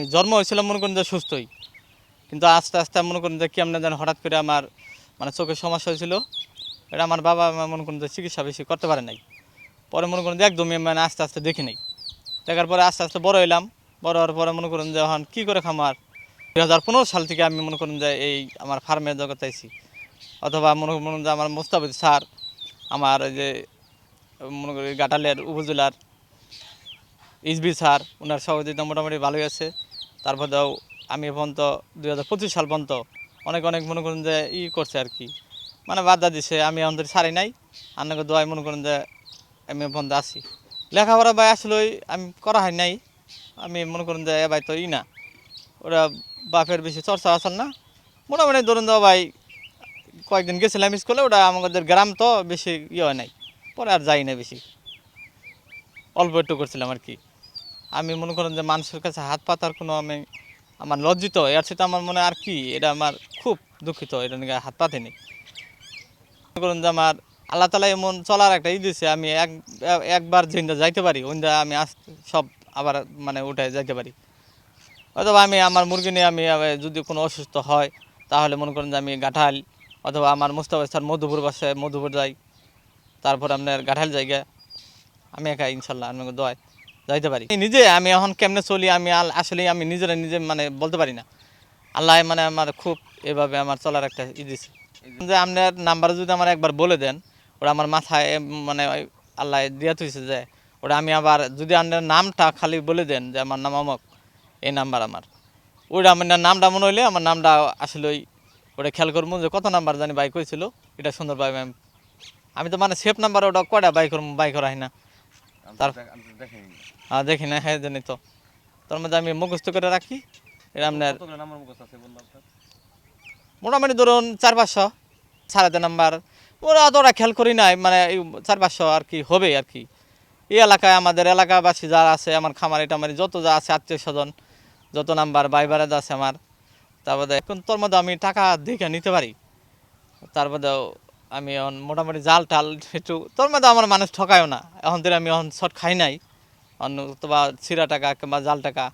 আমি জন্ম হয়েছিলাম মনে করেন যে সুস্থই। কিন্তু আস্তে আস্তে মনে করেন যে কেমন যেন হঠাৎ করে আমার মানে চোখের সমস্যা হয়েছিল। এটা আমার বাবা মনে করেন যে চিকিৎসা বেশি করতে পারে নাই। পরে মনে করেন যে একদমই মানে আস্তে আস্তে দেখি নাই। দেখার পরে আস্তে আস্তে বড় হইলাম। বড় হওয়ার পরে মনে করেন যে এখন কী করে খামার দুই হাজার পনেরো সাল থেকে আমি মনে করেন যে এই আমার ফার্মের জগতে আইছি। অথবা মনে করেন যে আমার মোস্তাফিজ স্যার, আমার যে, মনে করি গাটালের উপজেলার ইসবি স্যার ওনার সহযোগিতা মোটামুটি ভালোই আছে। তারপর দাও, আমি এখন তো দুই হাজার পঁচিশ সাল পর্যন্ত অনেক অনেক মনে করেন যে ই করছে আর কি। মানে বাধা দিছে, আমি আমাদের সারি নাই আপনাকে দোয়াই মনে করেন যে আমি এখন আছি। লেখাপড়া ভাই আসলে আমি করা হয় নাই, আমি মনে করেন যে এ ভাই তো ই না। ওরা বাপের বেশি চর্চা আসল না। মোটামুটি ধরুন দাও ভাই, কয়েকদিন গেছিলাম স্কুলে, ওটা আমাদের গ্রাম তো বেশি ইয়ে হয় নাই, পরে আর যাই না বেশি। অল্প একটু করছিলাম আর কি। আমি মনে করেন যে মানুষের কাছে হাত পাতার কোনো আমি আমার লজ্জিত, এর সাথে আমার মনে আর কি, এটা আমার খুব দুঃখিত, এটা নিয়ে হাত পাতেনি। মনে করেন যে আমার আল্লাহ তালা এমন চলার একটা ই দিছে, আমি এক, একবার যেটা যাইতে পারি ওইটা আমি আস সব আবার মানে উঠে যাইতে পারি। অথবা আমি আমার মুরগি নিয়ে আমি যদি কোনো অসুস্থ হয়, তাহলে মনে করেন যে আমি গাঠাল, অথবা আমার মুস্তাফা স্যার মধুপুর বাসায়, মধুপুর যাই, তারপর আপনার গাঠাল জায়গা আমি একা ইনশাল্লাহ আমি দোয়াই যাইতে পারি। নিজে, আমি এখন কেমনে চলি, আমি আসলে আমি নিজেরা নিজে মানে বলতে পারি না। আল্লাহ মানে আমার খুব এভাবে আমার চলার একটা ই দিছে। যে আপনার নাম্বার যদি আমার একবার বলে দেন ওটা আমার মাথায় মানে আল্লাহ দিয়া তুইছে যে ওটা আমি আবার যদি আপনার নামটা খালি বলে দেন যে আমার নাম অমক, এই নাম্বার আমার। ওইটা আমার নামটা মনে হইলে আমার নামটা আসলে ওই ওটা খেয়াল করব যে কত নাম্বার জানি বাইক হয়েছিল এটা সুন্দরভাবে আমি আমি তো মানে সেফ নাম্বার ওটা কয়টা বাইক বাইক করাই না। তার- হ্যাঁ দেখি না হ্যাঁ জানি তো। তার মধ্যে আমি মুখস্থ করে রাখি। এটা আপনার মোটামুটি ধরুন চার পাঁচশো সাড়ে নাম্বার। ওরা অতটা খেয়াল করি নাই মানে চার পাঁচশো আর কি হবে আর কি। এই এলাকায় আমাদের এলাকাবাসী যারা আছে আমার খামারি টামারি যত যা আছে আত্মীয় স্বজন যত নাম্বার বাইবারে আছে আমার। তারপরে এখন তোর মধ্যে আমি টাকা দেখে নিতে পারি। তারপরেও আমি এখন মোটামুটি জাল টাল একটু, তোর মধ্যে আমার মানুষ ঠকায়ও না। এখন থেকে আমি এখন শর্ট খাই নাই। অথবা ছিঁড়া টাকা কিংবা জাল টাকা,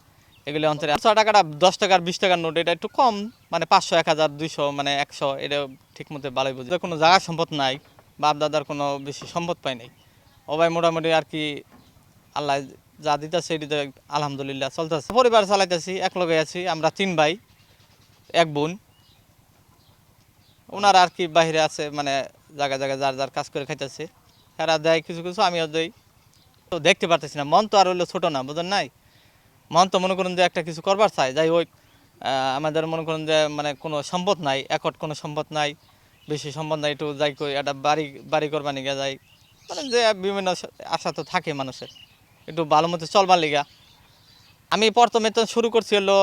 এগুলি অন্তরে একশো টাকাটা, দশ টাকার, বিশ টাকার নোট, এটা একটু কম। মানে পাঁচশো, এক হাজার, দুইশো মানে একশো, এটা ঠিক মতো ভালোই বুঝে। কোনো জায়গা সম্পদ নাই বাপ দাদার কোনো বেশি সম্পদ পাই নাই। সবাই মোটামুটি আর কি, আল্লাহ যা দিতেছে এটিতে আলহামদুলিল্লাহ চলতেছে। পরিবার চালাইতেছি, এক লগে আছি, আমরা তিন ভাই, এক বোন। ওনারা আর কি বাইরে আছে মানে জায়গায় জায়গায় যার যার কাজ করে খাইতেছে। এরা দেয় কিছু কিছু, আমিও দেই। তো দেখতে পারতেছি না, মন তো আর হইল ছোটো না, বোঝেন নাই? মন তো মনে করুন যে একটা কিছু করবার চাই, যাই হোক আমাদের মনে করুন যে মানে কোনো সম্পদ নাই, একট কোনো সম্পদ নাই, বেশি সম্পদ নাই, একটু যাই কই, একটা বাড়ি বাড়ি করবার নিয়ে যাই। মানে যে বিভিন্ন আশা তো থাকে মানুষের, একটু ভালো মতো চলবার লিগা। আমি প্রথমে তো শুরু করছি হলো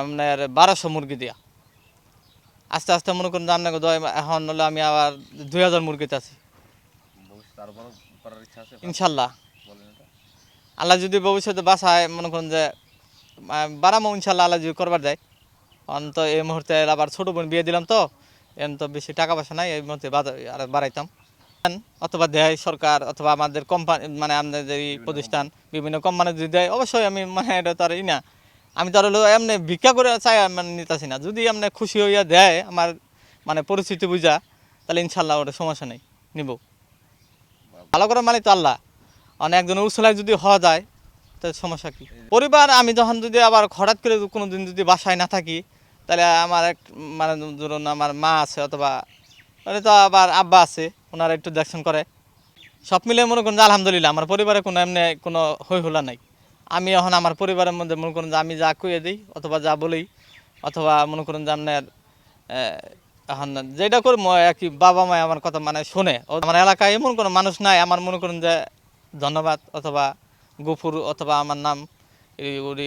আপনার বারোশো মুরগি দিয়া। আস্তে আস্তে মনে করুন আপনাকে দয় এখন হলো আমি আবার দুই হাজার মুরগিতে আছি। ইনশাল্লাহ। আল্লাহ যদি ভবিষ্যতে বাসায় মনে করেন যে বাড়ামো ইনশাল্লাহ আল্লাহ যদি করবার যায়। অন্ত এই মুহূর্তে আবার ছোটো বোন বিয়ে দিলাম তো এম তো বেশি টাকা পয়সা নাই, এই মুহূর্তে আর বাড়াইতাম। অথবা দেয় সরকার অথবা আমাদের কোম্পানি মানে আমাদের প্রতিষ্ঠান, বিভিন্ন কোম্পানি যদি দেয়, অবশ্যই আমি মানে এটা তো আর ই না। আমি তো এমনি ভিক্ষা করে চাই মানে নিতেছি না। যদি এমনি খুশি হইয়া দেয় আমার মানে পরিস্থিতি বুঝা, তাহলে ইনশাল্লাহ ওটা সমস্যা নেই, নিব। ভালো করে মালিক তো আল্লাহ। অনেক একজন উসলায় যদি হওয়া যায়, তো সমস্যা কি? পরিবার, আমি যখন যদি আবার হঠাৎ করে কোনো দিন যদি বাসায় না থাকি, তাহলে আমার এক মানে ধরুন আমার মা আছে অথবা মানে তো আবার আব্বা আছে, ওনারা একটু দেখশন করে। সব মিলে মনে করুন আলহামদুলিল্লাহ, আমার পরিবারে কোনো এমনি কোনো হই হুলা নাই। আমি এখন আমার পরিবারের মধ্যে মনে করেন যে আমি যা কইয়ে দিই অথবা যা বলি, অথবা মনে করেন যে আপনার এখন যেটা করি কি বাবা মা আমার কথা মানে শুনে। আমার এলাকায় এমন কোনো মানুষ নাই, আমার মনে করেন যে ধন্যবাদ অথবা গফুর অথবা আমার নাম উনি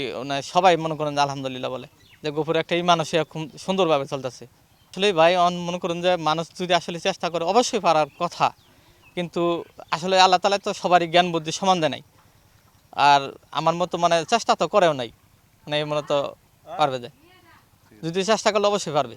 সবাই মনে করেন যে আলহামদুলিল্লাহ বলে। যে গফুর একটা এই মানুষ খুব সুন্দরভাবে চলতেছে। আসলে ভাই, অন মনে করুন যে মানুষ যদি আসলে চেষ্টা করে, অবশ্যই পারার কথা। কিন্তু আসলে আল্লাহ তালা তো সবারই জ্ঞান বুদ্ধি সমান দেয় নাই। আর আমার মতো মানে চেষ্টা তো করেও নাই। মানে মনে তো পারবে যে। যদি চেষ্টা করলে অবশ্যই পারবে।